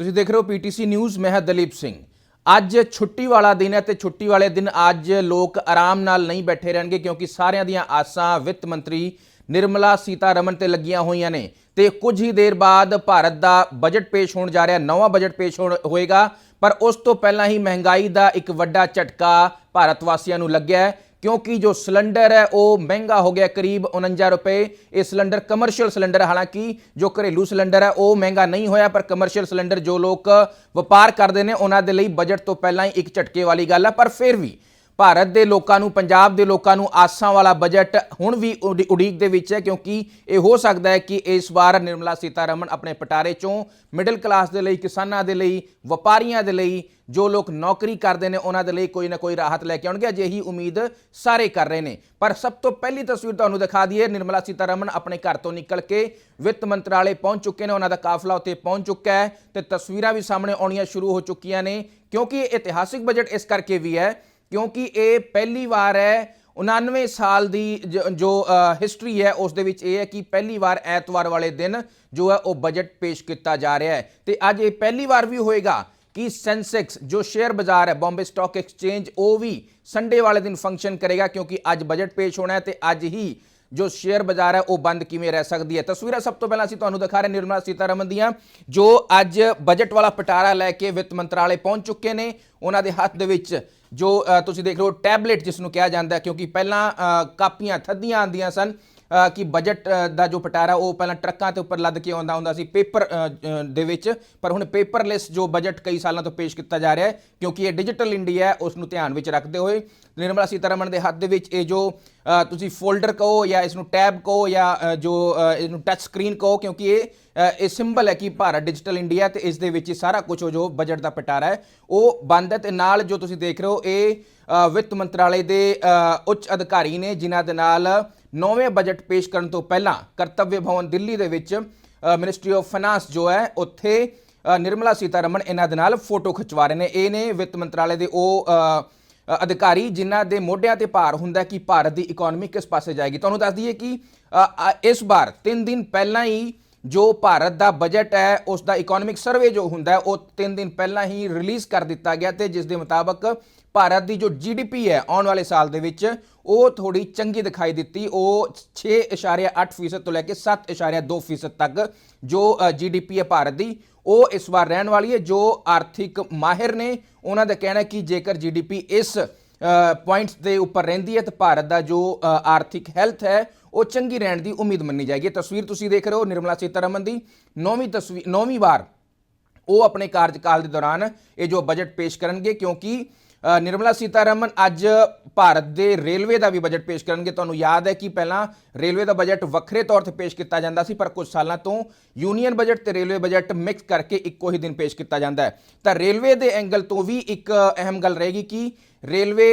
ਤੁਸੀਂ ਦੇਖ ਰਹੇ ਹੋ ਪੀਟੀਸੀ ਨਿਊਜ਼, ਮੈਂ ਹਾਂ ਦਲੀਪ ਸਿੰਘ। ਅੱਜ ਛੁੱਟੀ ਵਾਲਾ ਦਿਨ ਹੈ ਤੇ ਛੁੱਟੀ ਵਾਲੇ ਦਿਨ ਅੱਜ ਲੋਕ ਆਰਾਮ ਨਾਲ ਨਹੀਂ ਬੈਠੇ ਰਹਿਣਗੇ ਕਿਉਂਕਿ ਸਾਰਿਆਂ ਦੀਆਂ ਆਸਾਂ ਵਿੱਤ ਮੰਤਰੀ ਨਿਰਮਲਾ ਸੀਤਾਰਮਨ ਤੇ ਲੱਗੀਆਂ ਹੋਈਆਂ ਨੇ। ਤੇ ਕੁਝ ਹੀ ਦੇਰ ਬਾਅਦ ਭਾਰਤ ਦਾ ਬਜਟ ਪੇਸ਼ ਹੋਣ ਜਾ ਰਿਹਾ, ਨਵਾਂ ਬਜਟ ਪੇਸ਼ ਹੋਣ- ਹੋਏਗਾ, ਪਰ ਉਸ ਤੋਂ ਪਹਿਲਾਂ ਹੀ ਮਹਿੰਗਾਈ ਦਾ ਇੱਕ ਵੱਡਾ ਝਟਕਾ ਭਾਰਤ ਵਾਸੀਆਂ ਨੂੰ ਲੱਗਿਆ ਹੈ। ਕਿਉਂਕਿ ਜੋ ਸਿਲੰਡਰ ਹੈ, ਉਹ ਮਹਿੰਗਾ ਹੋ ਗਿਆ ਕਰੀਬ 49 ਰੁਪਏ। ਇਹ ਸਿਲੰਡਰ ਕਮਰਸ਼ੀਅਲ ਸਿਲੰਡਰ ਹੈ, ਹਾਲਾਂਕਿ ਜੋ ਘਰੇਲੂ ਸਿਲੰਡਰ ਹੈ, ਉਹ ਮਹਿੰਗਾ ਨਹੀਂ ਹੋਇਆ, ਪਰ ਕਮਰਸ਼ੀਅਲ ਸਿਲੰਡਰ ਜੋ ਲੋਕ ਵਪਾਰ ਕਰਦੇ ਨੇ, ਉਹਨਾਂ ਦੇ ਲਈ ਬਜਟ ਤੋਂ ਪਹਿਲਾਂ ਹੀ ਇੱਕ ਝਟਕੇ ਵਾਲੀ ਗੱਲ ਹੈ। ਪਰ ਫਿਰ ਵੀ ਭਾਰਤ ਦੇ ਲੋਕਾਂ ਨੂੰ, ਪੰਜਾਬ ਦੇ ਲੋਕਾਂ ਨੂੰ ਆਸਾਂ ਵਾਲਾ ਬਜਟ ਹੁਣ ਵੀ ਉਡੀ- ਉਡੀਕ ਦੇ ਵਿੱਚ ਹੈ ਕਿਉਂਕਿ ਇਹ ਹੋ ਸਕਦਾ ਹੈ ਕਿ ਇਸ ਵਾਰ ਨਿਰਮਲਾ ਸੀਤਾਰਮਨ ਆਪਣੇ ਪਟਾਰੇ ਚੋਂ ਮਿਡਲ ਕਲਾਸ ਦੇ ਲਈ, ਕਿਸਾਨਾਂ ਦੇ ਲਈ, ਵਪਾਰੀਆਂ ਦੇ ਲਈ ਜੋ ਲੋਕ ਨੌਕਰੀ ਕਰਦੇ ਨੇ, ਉਹਨਾਂ ਦੇ ਲਈ ਕੋਈ ਨਾ ਕੋਈ ਰਾਹਤ ਲੈ ਕੇ ਆਉਣਗੇ। ਅਜਿਹੀ ਉਮੀਦ ਸਾਰੇ ਕਰ ਰਹੇ ਨੇ। ਪਰ ਸਭ ਤੋਂ ਪਹਿਲੀ ਤਸਵੀਰ ਤੁਹਾਨੂੰ ਦਿਖਾ ਦਈਏ, ਨਿਰਮਲਾ ਸੀਤਾਰਮਨ ਆਪਣੇ ਘਰ ਤੋਂ ਨਿਕਲ ਕੇ ਵਿੱਤ ਮੰਤਰਾਲੇ ਪਹੁੰਚ ਚੁੱਕੇ ਨੇ, ਉਹਨਾਂ ਦਾ ਕਾਫਲਾ ਉੱਤੇ ਪਹੁੰਚ ਚੁੱਕਾ ਹੈ ਤੇ ਤਸਵੀਰਾਂ ਵੀ ਸਾਹਮਣੇ ਆਉਣੀਆਂ ਸ਼ੁਰੂ ਹੋ ਚੁੱਕੀਆਂ ਨੇ ਕਿਉਂਕਿ ਇਹ ਇਤਿਹਾਸਿਕ ਬਜਟ ਇਸ ਕਰਕੇ ਵੀ ਹੈ ਕਿਉਂਕਿ ਇਹ ਪਹਿਲੀ ਵਾਰ ਹੈ 99 ਸਾਲ ਦੀ ਜੋ ਹਿਸਟਰੀ ਹੈ, ਉਸ ਦੇ ਵਿੱਚ ਇਹ ਹੈ ਕਿ ਪਹਿਲੀ ਵਾਰ ਐਤਵਾਰ ਵਾਲੇ ਦਿਨ ਜੋ ਹੈ, ਉਹ ਬਜਟ ਪੇਸ਼ ਕੀਤਾ ਜਾ ਰਿਹਾ ਹੈ। ਤੇ ਅੱਜ ਇਹ ਪਹਿਲੀ ਵਾਰ ਵੀ ਹੋਏਗਾ ਕਿ ਸੈਂਸੈਕਸ ਜੋ ਸ਼ੇਅਰ ਬਾਜ਼ਾਰ ਹੈ ਬੰਬੇ ਸਟਾਕ ਐਕਸਚੇਂਜ ਉਹ ਵੀ ਸੰਡੇ ਵਾਲੇ ਦਿਨ ਫੰਕਸ਼ਨ ਕਰੇਗਾ ਕਿਉਂਕਿ ਅੱਜ ਬਜਟ ਪੇਸ਼ ਹੋਣਾ ਹੈ ਤੇ ਅੱਜ ਹੀ ਜੋ ਸ਼ੇਅਰ ਬਾਜ਼ਾਰ ਹੈ, ਉਹ ਬੰਦ ਕਿਵੇਂ ਰਹਿ ਸਕਦੀ ਹੈ। ਤਸਵੀਰਾਂ ਸਭ ਤੋਂ ਪਹਿਲਾਂ ਅਸੀਂ ਤੁਹਾਨੂੰ ਦਿਖਾ ਰਹੇ ਨਿਰਮਲਾ ਸੀਤਾਰਮਨ ਦੀਆਂ, ਜੋ ਅੱਜ ਬਜਟ ਵਾਲਾ ਪਟਾਰਾ ਲੈ ਕੇ ਵਿੱਤ ਮੰਤਰਾਲੇ ਪਹੁੰਚ ਚੁੱਕੇ ਨੇ। ਉਹਨਾਂ ਦੇ ਹੱਥ ਦੇ ਵਿੱਚ ਜੋ ਤੁਸੀਂ ਦੇਖ ਰਹੇ ਹੋ, ਟੈਬਲੇਟ ਜਿਸ ਨੂੰ ਕਿਹਾ ਜਾਂਦਾ ਕਿਉਂਕਿ ਪਹਿਲਾਂ ਕਾਪੀਆਂ ਥੱਦੀਆਂ ਆਉਂਦੀਆਂ ਸਨ ਕਿ ਬਜਟ ਦਾ ਜੋ ਪਟਾਰਾ, ਉਹ ਪਹਿਲਾਂ ਟਰੱਕਾਂ ਤੇ ਉੱਪਰ ਲੱਦ ਕੇ ਆਉਂਦਾ ਹੁੰਦਾ ਸੀ, ਪੇਪਰ ਦੇ ਵਿੱਚ। ਪਰ ਹੁਣ ਪੇਪਰਲੈਸ ਜੋ ਬਜਟ ਕਈ ਸਾਲਾਂ ਤੋਂ ਪੇਸ਼ ਕੀਤਾ ਜਾ ਰਿਹਾ ਹੈ, ਕਿਉਂਕਿ ਇਹ ਡਿਜੀਟਲ ਇੰਡੀਆ ਹੈ ਉਸ ਨੂੰ ਧਿਆਨ ਵਿੱਚ ਰੱਖਦੇ ਹੋਏ। ਨਿਰਮਲਾ ਸੀਤਾਰਮਨ ਦੇ ਹੱਥ ਦੇ ਵਿੱਚ ਇਹ ਜੋ ਤੁਸੀਂ ਫੋਲਡਰ ਕਹੋ ਜਾਂ ਇਸ ਨੂੰ ਟੈਬ ਕਹੋ ਜਾਂ ਜੋ ਇਸ ਨੂੰ ਟੱਚ ਸਕਰੀਨ ਕਹੋ, ਕਿਉਂਕਿ ਇਹ ਇਹ ਸਿੰਬਲ ਹੈ ਕਿ ਭਾਰਤ ਡਿਜੀਟਲ ਇੰਡੀਆ ਤੇ ਇਸ ਦੇ ਵਿੱਚ ਹੀ ਸਾਰਾ ਕੁਝ ਜੋ ਬਜਟ ਦਾ ਪਟਾਰਾ ਹੈ, ਉਹ ਬੰਦ ਹੈ। ਤੇ ਨਾਲ ਜੋ ਤੁਸੀਂ ਦੇਖ ਰਹੇ ਹੋ, ਇਹ ਵਿੱਤ ਮੰਤਰਾਲੇ ਦੇ ਉੱਚ ਅਧਿਕਾਰੀ ਨੇ, ਜਿਨ੍ਹਾਂ ਦੇ ਨਾਲ ਨੌਵੇਂ ਬਜਟ ਪੇਸ਼ ਕਰਨ ਤੋਂ ਪਹਿਲਾਂ ਕਰਤੱਵਯ ਭਵਨ ਦਿੱਲੀ ਦੇ ਵਿੱਚ ਮਿਨਿਸਟਰੀ ਆਫ ਫਾਈਨਾਂਸ ਜੋ ਹੈ, ਉੱਥੇ ਨਿਰਮਲਾ ਸੀਤਾਰਮਨ ਇਹਨਾਂ ਦੇ ਨਾਲ ਫੋਟੋ ਖਿਚਵਾ ਰਹੇ ਨੇ। ਇਹ ਨੇ ਵਿੱਤ ਮੰਤਰਾਲੇ ਦੇ ਉਹ ਅਧਿਕਾਰੀ ਜਿਨ੍ਹਾਂ ਦੇ ਮੋਢਿਆਂ ਤੇ ਭਾਰ ਹੁੰਦਾ ਕਿ ਭਾਰਤ ਦੀ ਇਕਨੋਮੀ ਕਿਸ ਪਾਸੇ ਜਾਏਗੀ। ਤੁਹਾਨੂੰ ਦੱਸ ਦਈਏ ਕਿ ਇਸ ਵਾਰ 3 ਦਿਨ ਪਹਿਲਾਂ ਹੀ ਜੋ ਭਾਰਤ ਦਾ ਬਜਟ ਹੈ ਉਸ ਦਾ ਇਕਨੋਮਿਕ ਸਰਵੇ ਜੋ ਹੁੰਦਾ ਹੈ, ਉਹ 3 ਦਿਨ ਪਹਿਲਾਂ ਹੀ ਰਿਲੀਜ਼ ਕਰ ਦਿੱਤਾ ਗਿਆ ਤੇ ਜਿਸ ਦੇ ਮੁਤਾਬਕ ਭਾਰਤ ਦੀ ਜੋ ਜੀਡੀਪੀ ਹੈ, ਆਉਣ ਵਾਲੇ ਸਾਲ ਦੇ ਵਿੱਚ, ਉਹ ਥੋੜੀ ਚੰਗੀ ਦਿਖਾਈ ਦਿੱਤੀ। ਉਹ 6.8% ਤੋਂ ਲੈ ਕੇ 7.2% ਤੱਕ ਜੋ ਜੀਡੀਪੀ ਹੈ ਭਾਰਤ ਦੀ, ਉਹ ਇਸ ਵਾਰ ਰਹਿਣ ਵਾਲੀ ਹੈ, ਜੋ ਆਰਥਿਕ ਮਾਹਿਰ ਨੇ। ਉਹਨਾਂ ਦਾ ਕਹਿਣਾ ਹੈ ਕਿ ਜੇਕਰ ਜੀਡੀਪੀ ਇਸ ਪੁਆਇੰਟਸ ਦੇ ਉੱਪਰ ਰਹਿੰਦੀ ਹੈ, ਤਾਂ ਭਾਰਤ ਦਾ ਜੋ ਆਰਥਿਕ ਹੈਲਥ ਹੈ ਉਹ ਚੰਗੀ ਰਹਿਣ ਦੀ ਉਮੀਦ ਮੰਨੀ ਜਾਏਗੀ। ਤਸਵੀਰ ਤੁਸੀਂ ਦੇਖ ਰਹੇ ਹੋ ਨਿਰਮਲਾ ਸੀਤਾਰਮਨ ਦੀ। ਨੌਵੀਂ ਤਸਵੀਰ ਨੌਵੀਂ ਵਾਰ ਉਹ ਆਪਣੇ ਕਾਰਜਕਾਲ ਦੇ ਦੌਰਾਨ ਇਹ ਜੋ ਬਜਟ ਪੇਸ਼ ਕਰਨਗੇ, ਕਿਉਂਕਿ ਨਿਰਮਲਾ ਸੀਤਾਰਮਨ ਅੱਜ ਭਾਰਤ ਦੇ ਰੇਲਵੇ ਦਾ ਵੀ ਬਜਟ ਪੇਸ਼ ਕਰਨਗੇ। ਤੁਹਾਨੂੰ ਯਾਦ ਹੈ ਕਿ ਪਹਿਲਾਂ ਰੇਲਵੇ ਦਾ ਬਜਟ ਵੱਖਰੇ ਤੌਰ ਤੇ ਪੇਸ਼ ਕੀਤਾ ਜਾਂਦਾ ਸੀ, ਪਰ ਕੁਝ ਸਾਲਾਂ ਤੋਂ ਯੂਨੀਅਨ ਬਜਟ ਤੇ ਰੇਲਵੇ ਬਜਟ ਮਿਕਸ ਕਰਕੇ ਇੱਕੋ ਹੀ ਦਿਨ ਪੇਸ਼ ਕੀਤਾ ਜਾਂਦਾ ਹੈ। ਤਾਂ ਰੇਲਵੇ ਦੇ ਐਂਗਲ ਤੋਂ ਵੀ ਇੱਕ ਅਹਿਮ ਗੱਲ ਰਹੇਗੀ ਕਿ ਰੇਲਵੇ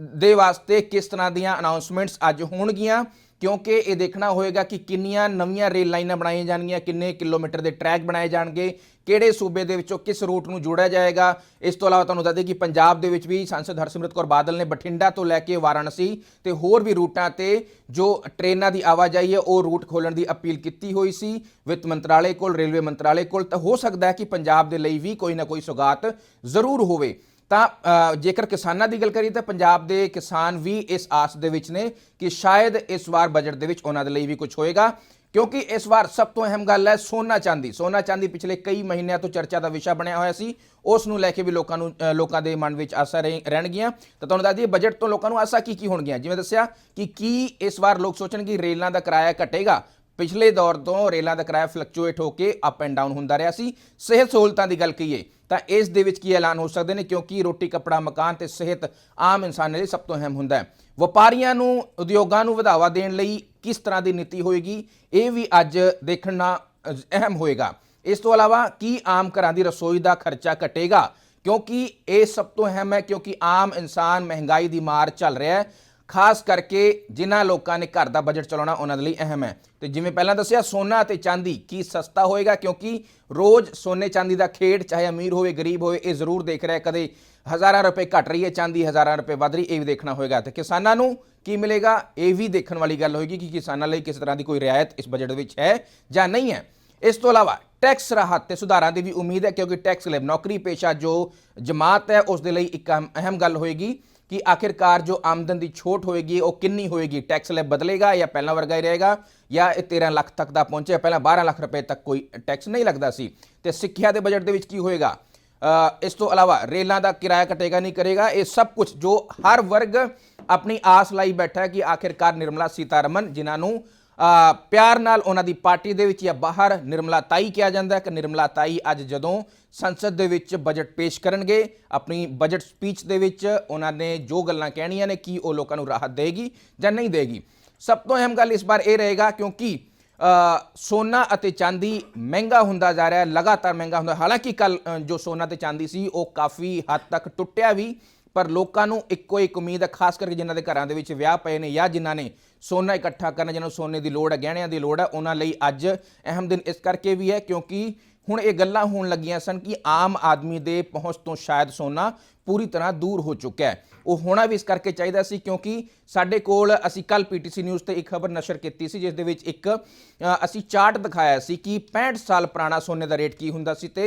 ਦੇ ਵਾਸਤੇ ਕਿਸ ਤਰ੍ਹਾਂ ਦੀਆਂ ਅਨਾਉਂਸਮੈਂਟਸ ਅੱਜ ਹੋਣਗੀਆਂ? ਕਿਉਂਕਿ ਇਹ ਦੇਖਣਾ ਹੋਏਗਾ ਕਿ ਕਿੰਨੀਆਂ ਨਵੀਆਂ ਰੇਲ ਲਾਈਨਾਂ ਬਣਾਈਆਂ ਜਾਣਗੀਆਂ, ਕਿੰਨੇ ਕਿਲੋਮੀਟਰ ਦੇ ਟਰੈਕ ਬਣਾਏ ਜਾਣਗੇ, ਕਿਹੜੇ ਸੂਬੇ ਦੇ ਵਿੱਚੋਂ ਕਿਸ ਰੂਟ ਨੂੰ ਜੋੜਿਆ ਜਾਏਗਾ। ਇਸ ਤੋਂ ਇਲਾਵਾ ਤੁਹਾਨੂੰ ਦੱਸ ਦਈਏ ਕਿ ਪੰਜਾਬ ਦੇ ਵਿੱਚ ਵੀ ਸੰਸਦ ਹਰਸਿਮਰਤ ਕੌਰ ਬਾਦਲ ਨੇ ਬਠਿੰਡਾ ਤੋਂ ਲੈ ਕੇ ਵਾਰਾਣਸੀ ਤੇ ਹੋਰ ਵੀ ਰੂਟਾਂ ਤੇ ਜੋ ਟ੍ਰੇਨਾਂ ਦੀ ਆਵਾਜਾਈ ਹੈ, ਉਹ ਰੂਟ ਖੋਲਣ ਦੀ ਅਪੀਲ ਕੀਤੀ ਹੋਈ ਸੀ। ਵਿੱਤ ਮੰਤਰਾਲੇ ਕੋਲ, ਰੇਲਵੇ ਮੰਤਰਾਲੇ ਕੋਲ, ਤਾਂ ਹੋ ਸਕਦਾ ਹੈ ਕਿ ਪੰਜਾਬ ਦੇ ਲਈ ਵੀ ਕੋਈ ਨਾ ਕੋਈ ਸੁਗਾਤ ਜ਼ਰੂਰ ਹੋਵੇ। ਤਾਂ ਜੇਕਰ ਕਿਸਾਨਾਂ ਦੀ ਗੱਲ ਕਰੀਏ ਤਾਂ ਪੰਜਾਬ ਦੇ ਕਿਸਾਨ ਵੀ ਇਸ ਆਸ ਦੇ ਵਿੱਚ ਨੇ ਕਿ ਸ਼ਾਇਦ ਇਸ ਵਾਰ ਬਜਟ ਦੇ ਵਿੱਚ ਉਹਨਾਂ ਦੇ ਲਈ ਵੀ ਕੁਝ ਹੋਏਗਾ, ਕਿਉਂਕਿ ਇਸ ਵਾਰ ਸਭ ਤੋਂ ਅਹਿਮ ਗੱਲ ਹੈ ਸੋਨਾ ਚਾਂਦੀ। ਸੋਨਾ ਚਾਂਦੀ ਪਿਛਲੇ ਕਈ ਮਹੀਨਿਆਂ ਤੋਂ ਚਰਚਾ ਦਾ ਵਿਸ਼ਾ ਬਣਿਆ ਹੋਇਆ ਸੀ। ਉਸ ਨੂੰ ਲੈ ਕੇ ਵੀ ਲੋਕਾਂ ਨੂੰ ਲੋਕਾਂ ਦੇ ਮਨ ਵਿੱਚ ਆਸਾ ਰਹਿਣਗੀਆਂ। ਤਾਂ ਤੁਹਾਨੂੰ ਦੱਸ ਦਈਏ ਬਜਟ ਤੋਂ ਲੋਕਾਂ ਨੂੰ ਆਸਾ ਕੀ ਕੀ ਹੋਣਗੀਆਂ? ਜਿਵੇਂ ਦੱਸਿਆ ਕਿ ਕੀ ਇਸ ਵਾਰ ਲੋਕ ਸੋਚਣਗੇ ਰੇਲਾਂ ਦਾ ਕਿਰਾਇਆ ਘਟੇਗਾ ਪਿਛਲੇ ਦੌਰ ਤੋਂ ਰੇਲਾਂ ਦਾ ਕਿਰਾਇਆ ਫਲਕਚੁਏਟ ਹੋ ਕੇ ਅਪ ਐਂਡ ਡਾਊਨ ਹੁੰਦਾ ਰਿਹਾ ਸੀ। ਸਿਹਤ ਸਹੂਲਤਾਂ ਦੀ ਗੱਲ ਕਹੀਏ ਤਾਂ ਇਸ ਦੇ ਵਿੱਚ ਕੀ ਐਲਾਨ ਹੋ ਸਕਦੇ ਨੇ? ਕਿਉਂਕਿ ਰੋਟੀ, ਕੱਪੜਾ, ਮਕਾਨ ਤੇ ਸਿਹਤ ਆਮ ਇਨਸਾਨ ਲਈ ਸਭ ਤੋਂ ਅਹਿਮ ਹੁੰਦਾ ਹੈ। ਵਪਾਰੀਆਂ ਨੂੰ, ਉਦਯੋਗਾਂ ਨੂੰ ਵਧਾਵਾ ਦੇਣ ਲਈ ਕਿਸ ਤਰ੍ਹਾਂ ਦੀ ਨੀਤੀ ਹੋਏਗੀ? ਇਹ ਵੀ ਅੱਜ ਦੇਖਣਾ ਅਹਿਮ ਹੋਏਗਾ। ਇਸ ਤੋਂ ਇਲਾਵਾ ਕੀ ਆਮ ਘਰਾਂ ਦੀ ਰਸੋਈ ਦਾ ਖਰਚਾ ਘਟੇਗਾ? ਕਿਉਂਕਿ ਇਹ ਸਭ ਤੋਂ ਅਹਿਮ ਹੈ, ਕਿਉਂਕਿ ਆਮ ਇਨਸਾਨ ਮਹਿੰਗਾਈ ਦੀ ਮਾਰ ਚੱਲ ਰਿਹਾ ਹੈ। ਖਾਸ ਕਰਕੇ ਜਿਨ੍ਹਾਂ ਲੋਕਾਂ ਨੇ ਘਰ ਦਾ ਬਜਟ ਚਲਾਉਣਾ ਉਹਨਾਂ ਦੇ ਲਈ ਅਹਿਮ ਹੈ। ਤੇ ਜਿਵੇਂ ਪਹਿਲਾਂ ਦੱਸਿਆ, ਸੋਨਾ ਤੇ ਚਾਂਦੀ ਕੀ ਸਸਤਾ ਹੋਏਗਾ? ਕਿਉਂਕਿ ਰੋਜ਼ ਸੋਨੇ ਚਾਂਦੀ ਦਾ ਖੇਡ, ਚਾਹੇ ਅਮੀਰ ਹੋਵੇ, ਗਰੀਬ ਹੋਵੇ, ਇਹ ਜ਼ਰੂਰ ਦੇਖ ਰਿਹਾ ਕਦੇ ਹਜ਼ਾਰਾਂ ਰੁਪਏ ਘਟ ਰਹੀ ਹੈ ਚਾਂਦੀ, ਹਜ਼ਾਰਾਂ ਰੁਪਏ ਵਧ ਰਹੀ, ਇਹ ਵੀ ਦੇਖਣਾ ਹੋਏਗਾ। ਤੇ ਕਿਸਾਨਾਂ ਨੂੰ ਕੀ ਮਿਲੇਗਾ? ਇਹ ਵੀ ਦੇਖਣ ਵਾਲੀ ਗੱਲ ਹੋਏਗੀ ਕਿ ਕਿਸਾਨਾਂ ਲਈ ਕਿਸ ਤਰ੍ਹਾਂ ਦੀ ਕੋਈ ਰਿਆਇਤ ਇਸ ਬਜਟ ਵਿੱਚ ਹੈ ਜਾਂ ਨਹੀਂ ਹੈ। ਇਸ ਤੋਂ ਇਲਾਵਾ ਟੈਕਸ ਰਾਹਤ ਤੇ ਸੁਧਾਰਾਂ ਦੀ ਵੀ ਉਮੀਦ ਹੈ, ਕਿਉਂਕਿ ਟੈਕਸ ਲੈਬ ਨੌਕਰੀ ਪੇਸ਼ਾ ਜੋ ਜਮਾਤ ਹੈ, ਉਸ ਦੇ ਲਈ ਇੱਕ ਅਹਿਮ- ਅਹਿਮ ਗੱਲ ਹੋਏਗੀ। ਕਿ ਆਖਿਰਕਾਰ ਜੋ ਆਮਦਨ ਦੀ ਛੋਟ ਹੋਏਗੀ, ਉਹ ਕਿੰਨੀ ਹੋਏਗੀ? ਟੈਕਸ ਲੈ ਬਦਲੇਗਾ ਜਾਂ ਪਹਿਲਾਂ ਵਰਗਾ ਹੀ ਰਹੇਗਾ? ਜਾਂ ਇਹ 13 ਲੱਖ ਤੱਕ ਦਾ ਪਹੁੰਚਿਆ, ਪਹਿਲਾਂ 12 ਲੱਖ ਰੁਪਏ ਤੱਕ ਕੋਈ ਟੈਕਸ ਨਹੀਂ ਲੱਗਦਾ ਸੀ? ਤੇ ਸਿੱਖਿਆ ਦੇ ਬਜਟ ਦੇ ਵਿੱਚ ਕੀ ਹੋਏਗਾ? ਇਸ ਤੋਂ ਇਲਾਵਾ ਰੇਲਾਂ ਦਾ ਕਿਰਾਇਆ ਕਟੇਗਾ ਨਹੀਂ ਕਰੇਗਾ? ਇਹ ਸਭ ਕੁਝ ਜੋ ਹਰ ਵਰਗ ਆਪਣੀ ਆਸ ਲਾਈ ਬੈਠਾ ਹੈ ਕਿ ਆਖਿਰਕਾਰ ਨਿਰਮਲਾ ਸੀਤਾਰਮਨ, ਜਿਨ੍ਹਾਂ ਨੂੰ ਪਿਆਰ ਨਾਲ ਉਹਨਾਂ ਦੀ ਪਾਰਟੀ ਦੇ ਵਿੱਚ ਜਾਂ ਬਾਹਰ ਨਿਰਮਲਾ ਤਾਈ ਕਿਹਾ ਜਾਂਦਾ ਹੈ ਕਿ ਨਿਰਮਲਾ ਤਾਈ ਅੱਜ ਜਦੋਂ ਸੰਸਦ ਦੇ ਵਿੱਚ ਬਜਟ ਪੇਸ਼ ਕਰਨਗੇ, ਆਪਣੀ ਬਜਟ ਸਪੀਚ ਦੇ ਵਿੱਚ ਉਹਨਾਂ ਨੇ ਜੋ ਗੱਲਾਂ ਕਹਿਣੀਆਂ ਨੇ, ਕੀ ਉਹ ਲੋਕਾਂ ਨੂੰ ਰਾਹਤ ਦੇਗੀ ਜਾਂ ਨਹੀਂ ਦੇਗੀ। ਸਭ ਤੋਂ ਅਹਿਮ ਗੱਲ ਇਸ ਵਾਰ ਇਹ ਰਹੇਗਾ ਕਿਉਂਕਿ ਸੋਨਾ ਅਤੇ ਚਾਂਦੀ ਮਹਿੰਗਾ ਹੁੰਦਾ ਜਾ ਰਿਹਾ ਹੈ ਲਗਾਤਾਰ ਮਹਿੰਗਾ ਹੁੰਦਾ। ਹਾਲਾਂਕਿ ਕੱਲ ਜੋ ਸੋਨਾ ਤੇ ਚਾਂਦੀ ਸੀ, ਉਹ ਕਾਫੀ ਹੱਦ ਤੱਕ ਟੁੱਟਿਆ ਵੀ, ਪਰ ਲੋਕਾਂ ਨੂੰ ਇੱਕੋ ਇੱਕ ਉਮੀਦ ਹੈ, ਖਾਸ ਕਰਕੇ ਜਿਨ੍ਹਾਂ ਦੇ ਘਰਾਂ ਦੇ ਵਿੱਚ ਵਿਆਹ ਪਏ ਨੇ ਜਾਂ ਜਿਨ੍ਹਾਂ ਨੇ ਸੋਨਾ ਇਕੱਠਾ ਕਰਨਾ ਜਿਹਨਾਂ ਨੂੰ ਸੋਨੇ ਦੀ ਲੋੜ ਹੈ, ਗਹਿਣਿਆਂ ਦੀ ਲੋੜ ਹੈ, ਉਹਨਾਂ ਲਈ ਅੱਜ ਅਹਿਮ ਦਿਨ ਇਸ ਕਰਕੇ ਵੀ ਹੈ ਕਿਉਂਕਿ ਹੁਣ ਇਹ ਗੱਲਾਂ ਹੋਣ ਲੱਗੀਆਂ ਸਨ ਕਿ ਆਮ ਆਦਮੀ ਦੇ ਪਹੁੰਚ ਤੋਂ ਸ਼ਾਇਦ ਸੋਨਾ ਪੂਰੀ ਤਰ੍ਹਾਂ ਦੂਰ ਹੋ ਚੁੱਕਾ ਹੈ। ਉਹ ਹੋਣਾ ਵੀ ਇਸ ਕਰਕੇ ਚਾਹੀਦਾ ਸੀ ਕਿਉਂਕਿ ਸਾਡੇ ਕੋਲ ਅਸੀਂ ਕੱਲ ਪੀਟੀਸੀ ਨਿਊਜ਼ ਤੇ ਇੱਕ ਖਬਰ ਨਸ਼ਰ ਕੀਤੀ ਸੀ, ਜਿਸ ਦੇ ਵਿੱਚ ਇੱਕ ਅਸੀਂ ਚਾਰਟ ਦਿਖਾਇਆ ਸੀ ਕਿ 65 ਸਾਲ ਪੁਰਾਣਾ ਸੋਨੇ ਦਾ ਰੇਟ ਕੀ ਹੁੰਦਾ ਸੀ ਤੇ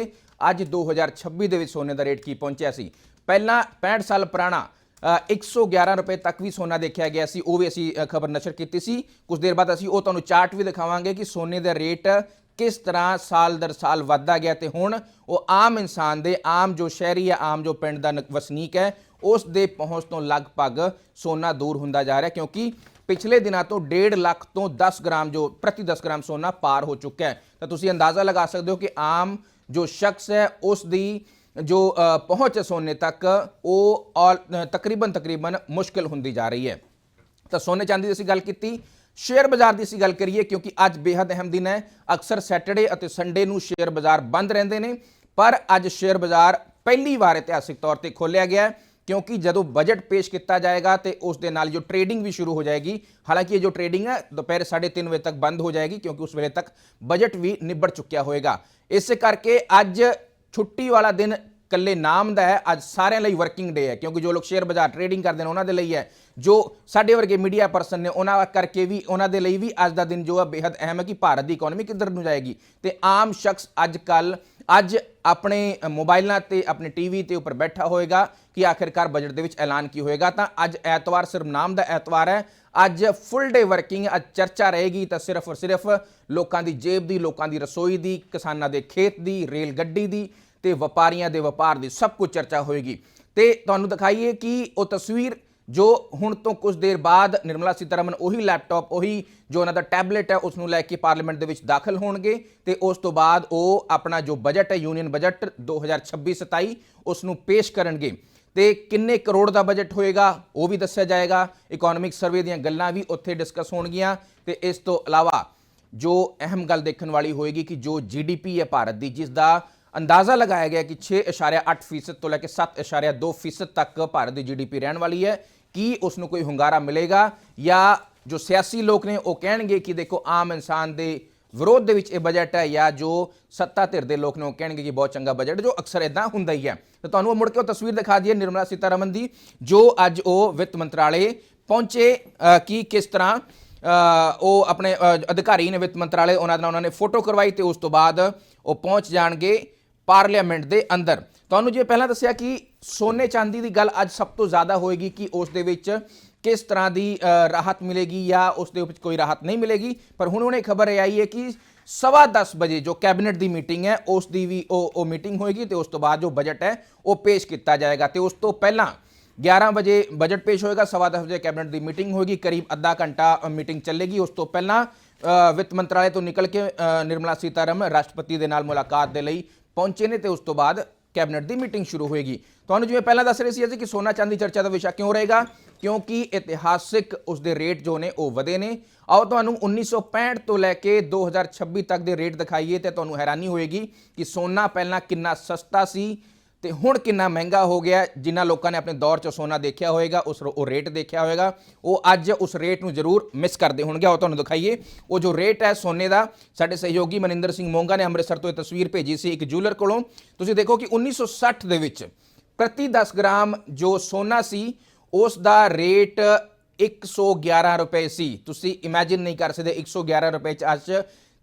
ਅੱਜ 2026 ਦੇ ਵਿੱਚ ਸੋਨੇ ਦਾ ਰੇਟ ਕੀ ਪਹੁੰਚਿਆ ਸੀ। ਪਹਿਲਾਂ 65 ਸਾਲ ਪੁਰਾਣਾ 111 ਰੁਪਏ ਤੱਕ ਵੀ ਸੋਨਾ ਦੇਖਿਆ ਗਿਆ ਸੀ, ਉਹ ਵੀ ਅਸੀਂ ਖਬਰ ਨਸ਼ਰ ਕੀਤੀ ਸੀ। ਕੁਝ ਦੇਰ ਬਾਅਦ ਅਸੀਂ ਉਹ ਤੁਹਾਨੂੰ ਚਾਰਟ ਵੀ ਦਿਖਾਵਾਂਗੇ ਕਿ ਸੋਨੇ ਦਾ ਰੇਟ ਕਿਸ ਤਰ੍ਹਾਂ ਸਾਲ ਦਰ ਸਾਲ ਵੱਧਦਾ ਗਿਆ ਤੇ ਹੁਣ ਉਹ ਆਮ ਇਨਸਾਨ ਦੇ, ਆਮ ਜੋ ਸ਼ਹਿਰੀ ਹੈ ਆਮ ਜੋ ਪਿੰਡ ਦਾ ਨ- ਵਸਨੀਕ ਹੈ, ਉਸ ਦੇ ਪਹੁੰਚ ਤੋਂ ਲਗਭਗ ਸੋਨਾ ਦੂਰ ਹੁੰਦਾ ਜਾ ਰਿਹਾ, ਕਿਉਂਕਿ ਪਿਛਲੇ ਦਿਨਾਂ ਤੋਂ 1.5 ਲੱਖ ਤੋਂ 10 ਗ੍ਰਾਮ ਜੋ, ਪ੍ਰਤੀ 10 ਗ੍ਰਾਮ ਸੋਨਾ ਪਾਰ ਹੋ ਚੁੱਕਾ ਹੈ। ਤਾਂ ਤੁਸੀਂ ਅੰਦਾਜ਼ਾ ਲਗਾ ਸਕਦੇ ਹੋ ਕਿ ਆਮ ਜੋ ਸ਼ਖਸ ਹੈ, ਉਸ ਦੀ ਜੋ ਪਹੁੰਚ ਹੈ ਸੋਨੇ ਤੱਕ, ਉਹ ਔਰ ਤਕਰੀਬਨ ਤਕਰੀਬਨ ਮੁਸ਼ਕਲ ਹੁੰਦੀ ਜਾ ਰਹੀ ਹੈ। ਤਾਂ ਸੋਨੇ ਚਾਂਦੀ ਦੀ ਅਸੀਂ ਗੱਲ ਕੀਤੀ, ਸ਼ੇਅਰ ਬਾਜ਼ਾਰ ਦੀ ਅਸੀਂ ਗੱਲ ਕਰੀਏ, ਕਿਉਂਕਿ ਅੱਜ ਬੇहद ਅਹਿਮ ਦਿਨ ਹੈ। ਅਕਸਰ ਸੈਟਰਡੇ ਅਤੇ ਸੰਡੇ ਨੂੰ ਸ਼ੇਅਰ ਬਾਜ਼ਾਰ ਬੰਦ ਰਹਿੰਦੇ ਨੇ, ਪਰ ਅੱਜ ਸ਼ੇਅਰ ਬਾਜ਼ਾਰ ਪਹਿਲੀ ਵਾਰ ਇਤਿਹਾਸਿਕ ਤੌਰ ਤੇ ਖੋਲ੍ਹਿਆ ਗਿਆ ਹੈ, ਕਿਉਂਕਿ ਜਦੋਂ ਬਜਟ ਪੇਸ਼ ਕੀਤਾ ਜਾਏਗਾ ਤੇ ਉਸ ਦੇ ਨਾਲ ਜੋ ਟ੍ਰੇਡਿੰਗ ਵੀ ਸ਼ੁਰੂ ਹੋ ਜਾਏਗੀ, ਹਾਲਾਂਕਿ ਇਹ ਜੋ ਟ੍ਰੇਡਿੰਗ ਹੈ, ਦੁਪਹਿਰ 3:30 ਵਜੇ ਤੱਕ ਬੰਦ ਹੋ ਜਾਏਗੀ, ਕਿਉਂਕਿ ਉਸ ਵੇਲੇ ਤੱਕ ਬਜਟ ਵੀ ਨਿਬੜ ਚੁੱਕਿਆ ਹੋਏਗਾ। ਇਸੇ ਕਰਕੇ ਅੱਜ ਛੁੱਟੀ ਵਾਲਾ ਦਿਨ ਕੱਲੇ ਨਾਮ ਦਾ ਹੈ, ਅੱਜ ਸਾਰਿਆਂ ਲਈ ਵਰਕਿੰਗ ਡੇ ਹੈ, ਕਿਉਂਕਿ ਜੋ ਲੋਕ ਸ਼ੇਅਰ ਬਾਜ਼ਾਰ ਟ੍ਰੇਡਿੰਗ ਕਰਦੇ ਨੇ, ਉਹਨਾਂ ਦੇ ਲਈ ਹੈ। ਜੋ ਸਾਡੇ ਵਰਗੇ ਮੀਡੀਆ ਪਰਸਨ ਨੇ, ਉਹਨਾਂ ਕਰਕੇ ਵੀ, ਉਹਨਾਂ ਦੇ ਲਈ ਵੀ ਅੱਜ ਦਾ ਦਿਨ ਜੋ ਹੈ ਬੇहद ਅਹਿਮ ਹੈ ਕਿ ਭਾਰਤ ਦੀ ਇਕਨੋਮੀ ਕਿੱਧਰ ਨੂੰ ਜਾਏਗੀ। ਤੇ ਆਮ ਸ਼ਖਸ ਅੱਜ ਕੱਲ੍ਹ ਅੱਜ ਆਪਣੇ ਮੋਬਾਈਲਾਂ ਤੇ ਆਪਣੇ ਟੀਵੀ ਤੇ ਉੱਪਰ ਬੈਠਾ ਹੋਏਗਾ ਕਿ ਆਖਿਰਕਾਰ ਬਜਟ ਦੇ ਵਿੱਚ ਐਲਾਨ ਕੀ ਹੋਏਗਾ। ਤਾਂ ਅੱਜ ਐਤਵਾਰ ਸਿਰਫ ਨਾਮ ਦਾ ਐਤਵਾਰ ਹੈ। ਅੱਜ ਫੁੱਲ ਡੇ ਵਰਕਿੰਗ ਅੱਜ ਚਰਚਾ ਰਹੇਗੀ ਤਾਂ ਸਿਰਫ ਔਰ ਸਿਰਫ ਲੋਕਾਂ ਦੀ ਜੇਬ ਦੀ, ਲੋਕਾਂ ਦੀ ਰਸੋਈ ਦੀ, ਕਿਸਾਨਾਂ ਦੇ ਖੇਤ ਦੀ, ਰੇਲ ਗੱਡੀ ਦੀ ਤੇ ਵਪਾਰੀਆਂ ਦੇ ਵਪਾਰ ਦੀ ਸਭ ਕੁਝ ਚਰਚਾ ਹੋਏਗੀ। ਤੇ ਤੁਹਾਨੂੰ ਦਿਖਾਈਏ ਕਿ ਉਹ ਤਸਵੀਰ ਜੋ ਹੁਣ ਤੋਂ ਕੁਝ ਦੇਰ ਬਾਅਦ ਨਿਰਮਲਾ ਸੀਤਾਰਮਨ ਉਹੀ ਲੈਪਟਾਪ ਉਹੀ ਜੋ ਉਹਨਾਂ ਦਾ ਟੈਬਲੇਟ ਹੈ ਉਸ ਨੂੰ ਲੈ ਕੇ ਪਾਰਲੀਮੈਂਟ ਦੇ ਵਿੱਚ ਦਾਖਲ ਹੋਣਗੇ ਤੇ ਉਸ ਤੋਂ ਬਾਅਦ ਉਹ ਆਪਣਾ ਜੋ ਬਜਟ ਹੈ ਯੂਨੀਅਨ ਬਜਟ 2026-27 ਉਸ ਨੂੰ ਪੇਸ਼ ਕਰਨਗੇ। ਤੇ ਕਿੰਨੇ ਕਰੋੜ ਦਾ ਬਜਟ ਹੋਏਗਾ, ਉਹ ਵੀ ਦੱਸਿਆ ਜਾਏਗਾ। ਇਕਨੋਮਿਕ ਸਰਵੇ ਦੀਆਂ ਗੱਲਾਂ ਵੀ ਉੱਥੇ ਡਿਸਕਸ ਹੋਣਗੀਆਂ ਤੇ ਇਸ ਤੋਂ ਇਲਾਵਾ ਜੋ ਅਹਿਮ ਗੱਲ ਦੇਖਣ ਵਾਲੀ ਹੋਏਗੀ ਕਿ ਜੋ ਜੀਡੀਪੀ ਹੈ ਭਾਰਤ ਦੀ ਜਿਸ ਦਾ ਅੰਦਾਜ਼ਾ ਲਗਾਇਆ ਗਿਆ ਕਿ 6.8% ਤੋਂ ਲੈ ਕੇ 7.2% ਤੱਕ ਭਾਰਤ ਦੀ ਜੀਡੀਪੀ ਰਹਿਣ ਵਾਲੀ ਹੈ। ਕੀ ਉਸ ਨੂੰ ਕੋਈ ਹੁੰਗਾਰਾ ਮਿਲੇਗਾ ਜਾਂ ਜੋ ਸਿਆਸੀ ਲੋਕ ਨੇ ਉਹ ਕਹਿਣਗੇ ਕਿ ਦੇਖੋ, ਆਮ ਇਨਸਾਨ ਦੇ ਵਿਰੋਧ ਦੇ ਵਿੱਚ ਇਹ ਬਜਟ ਹੈ ਜਾਂ ਜੋ ਸੱਤਾ ਧਿਰ ਦੇ ਲੋਕ ਨੇ ਉਹ ਕਹਿਣਗੇ ਕਿ ਬਹੁਤ ਚੰਗਾ ਬਜਟ ਜੋ ਅਕਸਰ ਇਦਾਂ ਹੁੰਦਾ ਹੀ ਹੈ। ਤੇ ਤੁਹਾਨੂੰ ਉਹ ਮੁੜ ਕੇ ਉਹ ਤਸਵੀਰ ਦਿਖਾ ਦਈਏ ਨਿਰਮਲਾ ਸੀਤਾਰਮਨ ਦੀ, ਜੋ ਅੱਜ ਉਹ ਵਿੱਤ ਮੰਤਰਾਲੇ ਪਹੁੰਚੇ ਕਿ ਕਿਸ ਤਰ੍ਹਾਂ ਉਹ ਆਪਣੇ ਅਧਿਕਾਰੀ ਨੇ ਵਿੱਤ ਮੰਤਰਾਲੇ ਉਹਨਾਂ ਨਾਲ ਉਹਨਾਂ ਨੇ ਫੋਟੋ ਕਰਵਾਈ ਤੇ ਉਸ ਤੋਂ ਬਾਅਦ ਉਹ ਪਹੁੰਚ ਜਾਣਗੇ। ਪਾਰਲੀਮੈਂਟ ਦੇ ਅੰਦਰ। ਤੁਹਾਨੂੰ ਜੇ ਪਹਿਲਾਂ ਦੱਸਿਆ ਕਿ ਸੋਨੇ ਚਾਂਦੀ ਦੀ ਗੱਲ ਅੱਜ ਸਭ ਤੋਂ ਜ਼ਿਆਦਾ ਹੋਏਗੀ ਕਿ ਉਸ ਦੇ ਵਿੱਚ ਕਿਸ ਤਰ੍ਹਾਂ ਦੀ ਰਾਹਤ ਮਿਲੇਗੀ ਜਾਂ ਉਸ ਦੇ ਵਿੱਚ ਕੋਈ ਰਾਹਤ ਨਹੀਂ ਮਿਲੇਗੀ। ਪਰ ਹੁਣ ਉਹਨੇ ਖਬਰ ਇਹ ਆਈ ਹੈ ਕਿ ਸਵਾ 10 ਵਜੇ ਜੋ ਕੈਬਨਿਟ ਦੀ ਮੀਟਿੰਗ ਹੈ, ਉਸ ਦੀ ਵੀ ਉਹ ਉਹ ਮੀਟਿੰਗ ਹੋਏਗੀ ਤੇ ਉਸ ਤੋਂ ਬਾਅਦ ਜੋ ਬਜਟ ਹੈ, ਉਹ ਪੇਸ਼ ਕੀਤਾ ਜਾਏਗਾ ਤੇ ਉਸ ਤੋਂ ਪਹਿਲਾਂ 11 ਵਜੇ ਬਜਟ ਪੇਸ਼ ਹੋਏਗਾ, ਸਵਾ 10 ਵਜੇ ਕੈਬਨਿਟ ਦੀ ਮੀਟਿੰਗ ਹੋਏਗੀ, ਕਰੀਬ ਅੱਧਾ ਘੰਟਾ ਮੀਟਿੰਗ ਚੱਲੇਗੀ। ਉਸ ਤੋਂ ਪਹਿਲਾਂ ਵਿੱਤ ਮੰਤਰਾਲੇ ਤੋਂ ਨਿਕਲ ਕੇ ਨਿਰਮਲਾ ਸੀਤਾਰਮਨ ਰਾਸ਼ਟਰਪਤੀ ਦੇ ਨਾਲ ਮੁਲਾਕਾਤ ਦੇ ਲਈ ਪਹੁੰਚੇ ਨੇ ਤੇ ਉਸ ਤੋਂ ਬਾਅਦ ਕੈਬਨਿਟ ਦੀ ਮੀਟਿੰਗ ਸ਼ੁਰੂ ਹੋਏਗੀ। ਤੁਹਾਨੂੰ ਜਿਵੇਂ ਪਹਿਲਾਂ ਦੱਸ ਰਹੇ ਸੀ ਅਸੀਂ ਕਿ ਸੋਨਾ ਚਾਂਦੀ ਚਰਚਾ ਦਾ ਵਿਸ਼ਾ ਕਿਉਂ ਰਹੇਗਾ? ਕਿਉਂਕਿ ਇਤਿਹਾਸਿਕ ਉਸ ਦੇ ਰੇਟ ਜੋ ਨੇ ਉਹ ਵਧੇ ਨੇ। ਆਓ ਤੁਹਾਨੂੰ 1965 ਤੋਂ ਲੈ ਕੇ 2026 ਤੱਕ ਦੇ ਰੇਟ ਦਿਖਾਈਏ ਤੇ ਤੁਹਾਨੂੰ ਹੈਰਾਨੀ ਹੋਏਗੀ ਕਿ ਸੋਨਾ ਪਹਿਲਾਂ ਕਿੰਨਾ ਸਸਤਾ ਸੀ ਤੇ ਹੁਣ ਕਿੰਨਾ ਮਹਿੰਗਾ ਹੋ ਗਿਆ ਜਿਨ੍ਹਾਂ ਲੋਕਾਂ ਨੇ ਆਪਣੇ ਦੌਰ 'ਚ ਸੋਨਾ ਦੇਖਿਆ ਹੋਵੇਗਾ ਉਸ ਉਹ ਰੇਟ ਦੇਖਿਆ ਹੋਵੇਗਾ ਉਹ ਅੱਜ ਉਸ ਰੇਟ ਨੂੰ ਜ਼ਰੂਰ ਮਿਸ ਕਰਦੇ ਹੋਣਗੇ। ਉਹ ਤੁਹਾਨੂੰ ਦਿਖਾਈਏ, ਉਹ ਜੋ ਰੇਟ ਹੈ ਸੋਨੇ ਦਾ, ਸਾਡੇ ਸਹਿਯੋਗੀ ਮਨਿੰਦਰ ਸਿੰਘ ਮੋਂਗਾ ਨੇ ਅੰਮ੍ਰਿਤਸਰ ਤੋਂ ਇਹ ਤਸਵੀਰ ਭੇਜੀ ਸੀ ਇੱਕ ਜੂਲਰ ਕੋਲੋਂ। ਤੁਸੀਂ ਦੇਖੋ ਕਿ 1960 ਦੇ ਵਿੱਚ ਪ੍ਰਤੀ 10 ਗ੍ਰਾਮ ਜੋ ਸੋਨਾ ਸੀ, ਉਸ ਦਾ ਰੇਟ 111 ਰੁਪਏ ਸੀ। ਤੁਸੀਂ ਇਮੇਜਿਨ ਨਹੀਂ ਕਰ ਸਕਦੇ 111 ਰੁਪਏ ਚ ਅੱਜ